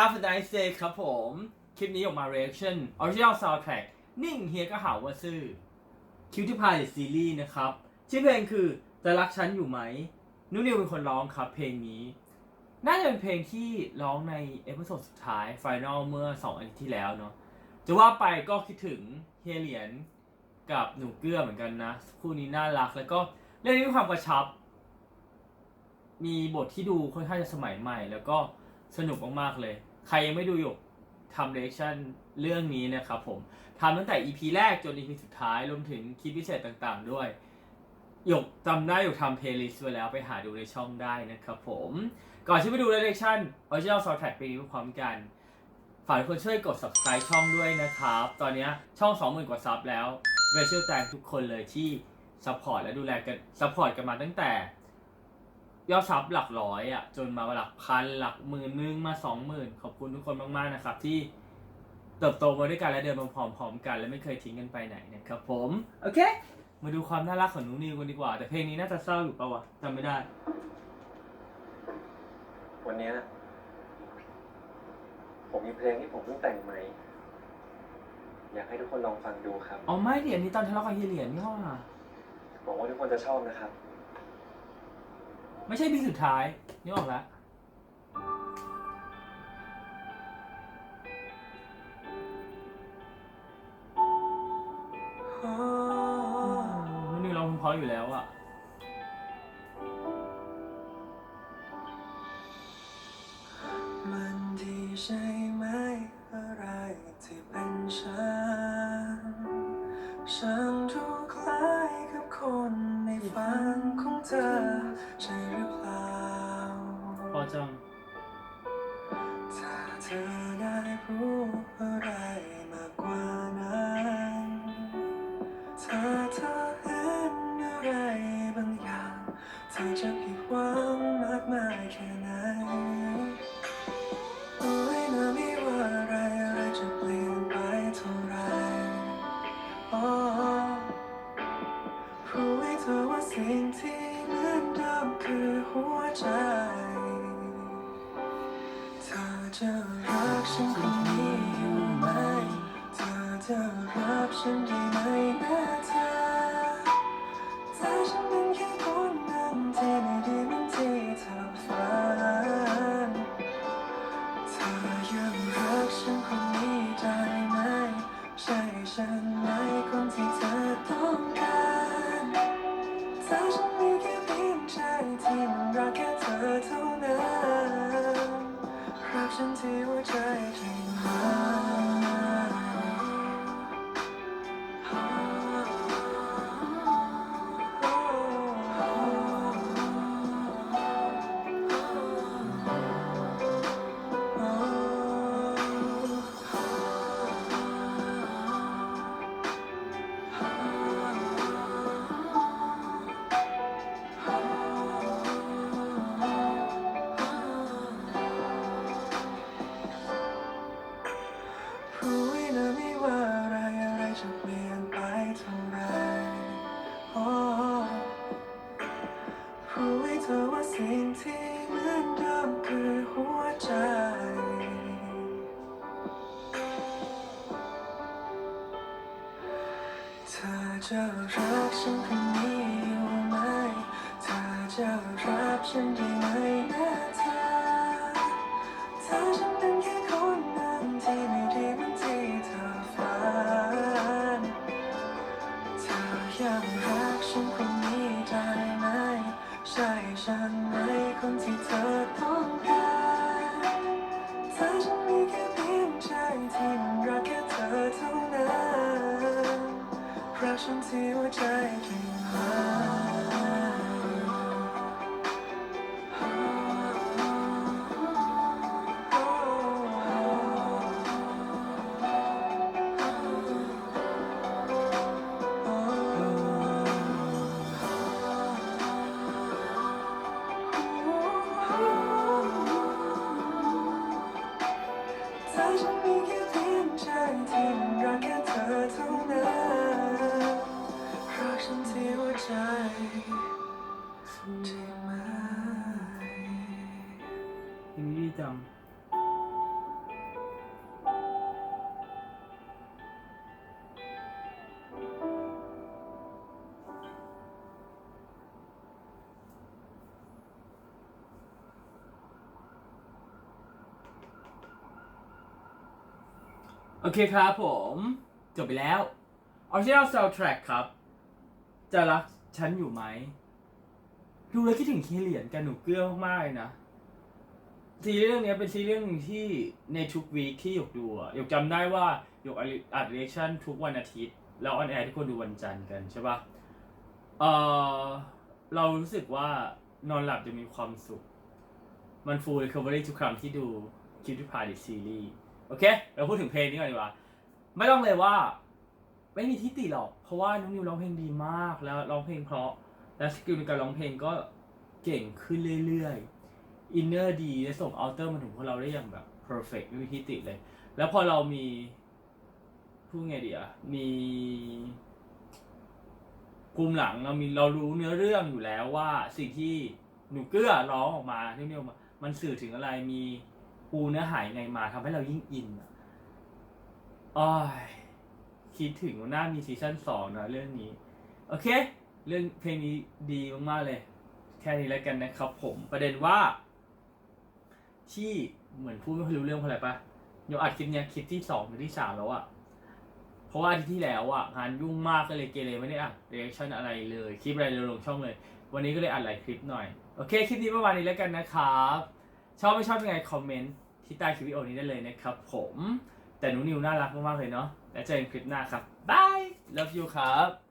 Have a nice day ครับผม คลิปนี้ออกมา reaction original soundtrack นิ่งเฮียก็หาว่าซื่อ Cutie Pie The Series นะครับ ชื่อเพลงคือจะรักฉันอยู่ไหม นุ่นิวเป็นคนร้องครับเพลงนี้ น่าจะเป็นเพลงที่ร้องในเอพิโซดสุดท้าย Final เมื่อ 2อาทิตย์ที่แล้วเนาะจะว่าไปก็คิดถึงเฮียเหรียญกับหนูเกื้อเหมือนกันนะ คู่นี้น่ารักแล้วก็เรื่องนี้มีความกระชับ มีบทที่ดูค่อนข้างจะสมัยใหม่ แล้วก็สนุกมากๆเลย ใครยังไม่ดูอยู่ทำเรชั่นเรื่องนี้นะครับผมทำตั้งแต่ EP แรกจน EP สุดท้ายรวมถึงคลิปพิเศษต่างๆ ด้วยหยกจำได้หยกทำเพลย์ลิสต์ไว้แล้วไปหาดูในช่องได้นะครับผม ก่อนที่ไปดูเรชั่น Original Soundtrack ไปพร้อมกันฝากทุกคนช่วยกด subscribe ช่องด้วยนะครับ ตอนนี้ช่อง 20,000 กว่าซับแล้ว special thank ทุกคนเลยที่ support และดูแลกัน support กันมาตั้งแต่ ยอดซับหลักร้อยอะจนมาหลักพันหลักหมื่นนึงมาสองหมื่นขอบคุณทุกคนมากๆนะครับ ที่เติบโตมาด้วยกันและเดินมาพร้อมๆกัน และไม่เคยทิ้งกันไปไหนนะครับผมโอเค มาดูความน่ารักของนุนิวกันดีกว่า แต่เพลงนี้น่าจะเศร้าอยู่ปะวะจำไม่ได้ วันเนี้ยผมมีเพลงที่ผมเพิ่งแต่งใหม่ อยากให้ทุกคนลองฟังดูครับ อ๋อไม่ดิอันนี้ตอนทะเลาะกับเฮียเหรียญนี่ว่าหวังว่าทุกคนจะชอบนะครับ ไม่ใช่บีสุดท้ายนี่ออกแล้วนุนิวเราเพราะอยู่แล้วอะมันดีใช่ไหมอะไรที่เป็นฉัน ฉันดูคล้ายกับคน ใน รับ จะรักฉันคนนี้อยู่ไหมเธอจะรับฉันได้ไหมนะเธอถ้าฉันเป็นแค่คนนึ่งที่ไม่ดีเหมือนที่เธอฝันเธอยังรักฉันคนนี้ได้ไหม ใช่ฉันไหมคนที่เธอ ฉันที่หัวใจจริงไหมถ้าฉันมีแค่เพียงใจที่รักแค่เธอเท่านั้น ฉันที่หัวใจใช่ไหมย่งดีจังโอเคครับผม จบไปแล้ว Original Soundtrack ครับ จะรักฉันอยู่ไหม ดูแล้วคิดถึงเคเหรียญกันหนูเกลือมากๆเลยนะ ซีรีส์เรื่องนี้เป็นซีรีส์เรื่องหนึงที่ในทุกวีคที่หยกดูอะหยกจำได้ว่าหยกอัดเรีแอคชั่นทุกวันอาทิตย์ แล้วออนแอร์ทุกคนดูวันจันทร์กันใช่ปะเออเรารู้สึกว่านอนหลับจะมีความสุข มันฟูล recovery ทุกครั้งที่ดูคลิปที่ผ่านในซีรีส์โอเค เราพูดถึงเพลงนี้ก่อนดีกว่า ไม่ต้องเลยว่า ไม่มีที่ติหรอกเพราะว่าน้องนิวร้องเพลงดีมากแล้วร้องเพลงเพราะและสกิลในการร้องเพลงก็เก่งขึ้นเรื่อยๆอินเนอร์ดีและส่งอัลเตอร์มาถึงพวกเราได้อย่างแบบ perfect ไม่มีที่ติเลย แล้วพอเรามีพูดไงดีอะมีภูมิหลังเรามีเรารู้เนื้อเรื่องอยู่แล้วว่าสิ่งที่หนูเกื้อร้องออกมาที่นี่ออกมามันสื่อถึงอะไรมีปูเนื้อหายไงมาทำให้เรายิ่งอินอะอ้อย คิดถึงว่าน่ามีซีซั่นสองนะเรื่องนี้ โอเค เรื่องเพลงนี้ดีมากๆเลย แค่นี้แล้วกันนะครับผมประเด็นว่า ที่เหมือนพูดไม่รู้เรื่องเพราะอะไรปะยกอัดคลิปเนี้ยคลิปที่สองหรือที่สามแล้วอะเพราะว่าอาทิตย์ที่แล้วอะงานยุ่งมากก็เลยเกเรไม่ได้อัดเรีแอคชั่นอะไรเลยคลิปอะไรเลยลงช่องเลย วันนี้ก็เลยอัดหลายคลิปหน่อยโอเคคลิปนี้ประมาณนี้แล้วกันนะครับชอบไม่ชอบยังไงคอมเมนต์ที่ใต้คลิปวิดีโอนี้ได้เลยนะครับผม แต่หนูนิวน่ารักมากๆเลยเนาะแล้วเจอกันคลิปหน้าครับบาย love you ครับ